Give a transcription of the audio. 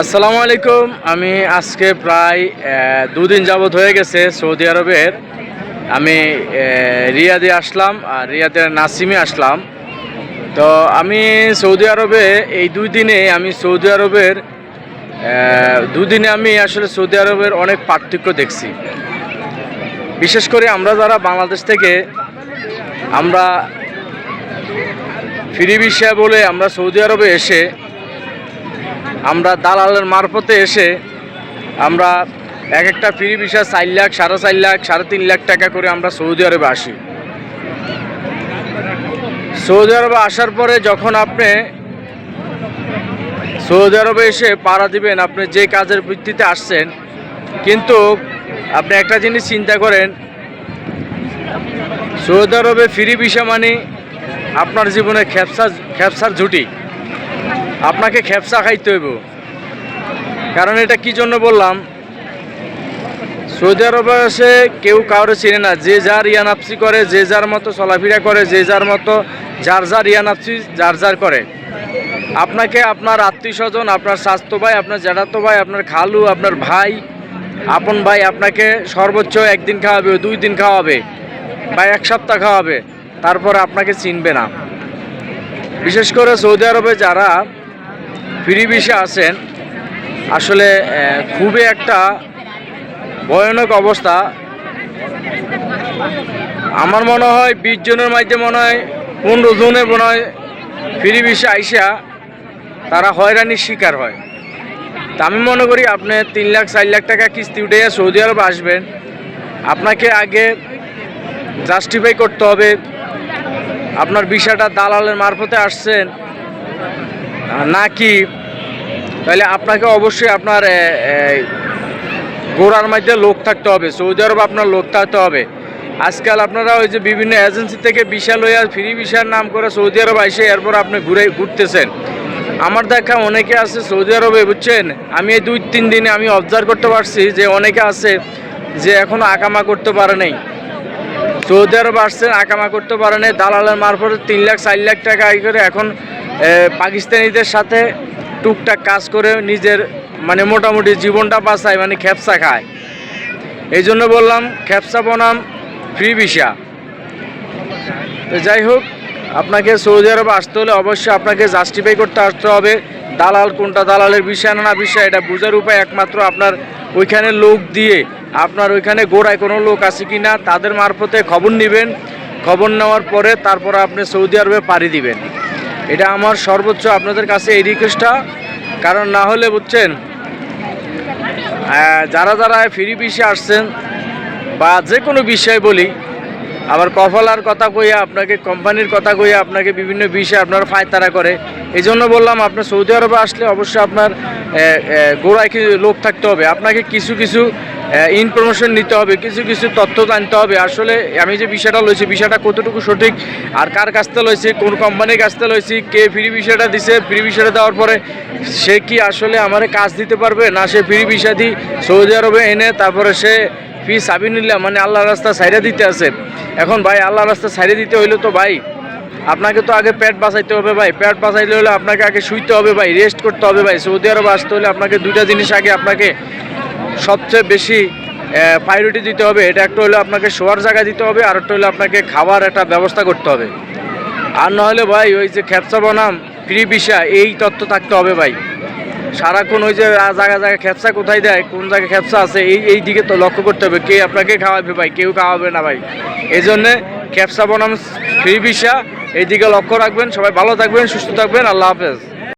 আসসালামু আলাইকুম। আমি আজকে প্রায় দুদিন যাবৎ হয়ে গেছে সৌদি আরবের। আমি রিয়াদে আসলাম আর রিয়াদের নাসিমে আসলাম। তো আমি সৌদি আরবে এই দুই দিনে আমি সৌদি আরবের দুদিনে আমি আসলে সৌদি আরবের অনেক পার্থক্য দেখছি। বিশেষ করে আমরা যারা বাংলাদেশ থেকে, আমরা ফ্রি বিষয় বলে আমরা সৌদি আরবে এসে আমরা দালালের মারফতে এসে আমরা এক একটা ফ্রি ভিসা চার লাখ, সাড়ে চার লাখ, সাড়ে তিন লাখ টাকা করে আমরা সৌদি আরবে আসি। সৌদি আরবে আসার পরে যখন আপনি সৌদি আরবে এসে পাড়া দিবেন, আপনি যে কাজের ভিত্তিতে আসছেন, কিন্তু আপনি একটা জিনিস চিন্তা করেন, সৌদি আরবে ফ্রি ভিসা মানে আপনার জীবনে খেপসা খেপসার ঝুটি আপনাকে খেপসা খাইতে হইব। কারণ এটা কি জন্য বললাম? সৌদি আরবে এসে কেউ কাউরে চিনে না। যে যার ইয়ানাপসি করে, যে যার মতো চলাফেরা করে, যে যার মতো যার যার ইয়ানাপসি যার যার করে। আপনাকে আপনার আত্মীয় স্বজন আপনার স্বাস্থ্য ভাই, আপনার জ্যাঠাতো ভাই, আপনার খালু, আপনার ভাই, আপন ভাই আপনাকে সর্বোচ্চ একদিন খাওয়াবে, দুই দিন খাওয়াবে বা এক সপ্তাহ খাওয়াবে। তারপর আপনাকে চিনবে না। বিশেষ করে সৌদি আরবে যারা ফ্রি আছেন। আসলে খুবই একটা ভয়ানক অবস্থা। আমার মনে হয় বিশ জনের মধ্যে মনে হয় পনেরো জনে মনে হয় ফ্রি আইসা তারা হয়রানির শিকার হয়। তা আমি মনে করি আপনি তিন লাখ, চার লাখ টাকা কিস্তি উঠে সৌদি আরব আসবেন। আপনাকে আগে জাস্টিফাই করতে হবে। আপনার বিষয়টা দালালের মারফতে আসছেন। নাকি? তাহলে আপনাকে অবশ্যই আপনার গোড়ার মধ্যে লোক থাকতে হবে, সৌদি আরব আপনার লোক থাকতে হবে। আজকাল আপনারা ওই যে বিভিন্ন এজেন্সি থেকে বিশাল হইয়া ফ্রি ভিসার নাম করে সৌদি আরব এসে এরপর আপনি ঘুরে ঘুরতেছেন। আমার দেখা অনেকে আছে সৌদি আরবে, বুঝছেন? আমি এই দুই তিন দিনে আমি অবজার্ভ করতে পারছি যে অনেকে আছে যে এখনও আকামা করতে পারে নাই। সৌদি আরব আসছেন, আকামা করতে পারে নাই। দালালের মারফত তিন লাখ, চার লাখ টাকা করে এখন পাকিস্তানিদের সাথে টুকটাক কাজ করে নিজের মানে মোটামুটি জীবনটা বাঁচায় মানে খ্যাপসা খায়। এই জন্য বললাম, খ্যাপসা বনাম ফ্রি ভিসা। তো যাই হোক, আপনাকে সৌদি আরবে আসতে হলে অবশ্যই আপনাকে জাস্টিফাই করতে আসতে হবে, দালাল কোনটা দালালের বিষয় না বিষয় এটা বোঝার উপায় একমাত্র আপনার ওইখানে লোক দিয়ে, আপনার ওইখানে গোড়ায় কোনো লোক আছে কি না তাদের মারফতে খবর নেবেন, খবর নেওয়ার পরে তারপর আপনি সৌদি আরবে পাড়ি দিবেন। এটা আমার সর্বোচ্চ আপনাদের কাছে এই রিকোয়েস্টটা কারণ না হলে বুঝছেন যারা যারা ফিরি বিষে আসছেন বা যে কোনো বিষয় বলি আবার কফলার কথা কইয়া আপনাকে, কোম্পানির কথা কইয়া আপনাকে বিভিন্ন বিষয়ে আপনার ফায়তারা করে। এই জন্য বললাম, আপনার সৌদি আরবে আসলে অবশ্যই আপনার গোড়ায় কি লোক থাকতে হবে। আপনাকে কিছু কিছু ইনফরমেশন নিতে হবে, কিছু কিছু তথ্য জানতে হবে। আসলে আমি যে বিষয়টা লইছি, বিষয়টা কতটুকু সঠিক, আর কার কাছ থেকে লইছি, কোন কোম্পানির কাছ থেকে লইছি, কে ফ্রি বিষয়টা দিছে ফ্রি বিষয়টা দেওয়ার পরে সে কি আসলে আমার কাজ দিতে পারবে? না, সে ফ্রি বিষয় দিই সৌদি আরবে এনে, তারপরে সে ফি সাবিনুল্লাহ মানে আল্লাহ রাস্তা সাইডে দিতে আছে। এখন ভাই আল্লাহ রাস্তা সাইডে দিতে হইল তো ভাই, আপনাকে তো আগে পেট বাঁচাইতে হবে ভাই। পেট বাঁচাইতে হলে আপনাকে আগে শুইতে হবে ভাই রেস্ট করতে হবে ভাই। সৌদি আরবে আসতে হলে আপনাকে দুইটা জিনিস আগে আপনাকে সবচেয়ে বেশি প্রায়োরিটি দিতে হবে। এটা একটা হলো আপনাকে শোয়ার জায়গা দিতে হবে, আর একটা হলো আপনাকে খাবার একটা ব্যবস্থা করতে হবে। আর নাহলে ভাই, ওই যে খেপসা বনাম ফ্রি ভিসা এই তথ্য থাকতে হবে ভাই। সারাক্ষণ ওই যে জায়গা জায়গায় খেপসা কোথায় দেয়, কোন জায়গায় খেপসা আছে, এই এই দিকে তো লক্ষ্য করতে হবে, কে আপনাকে খাওয়াবে ভাই, কেউ খাওয়াবে না ভাই। এই জন্যে খেপসা বনাম ফ্রি ভিসা এই দিকে লক্ষ্য রাখবেন, সবাই ভালো থাকবেন, সুস্থ থাকবেন, আল্লাহ হাফেজ।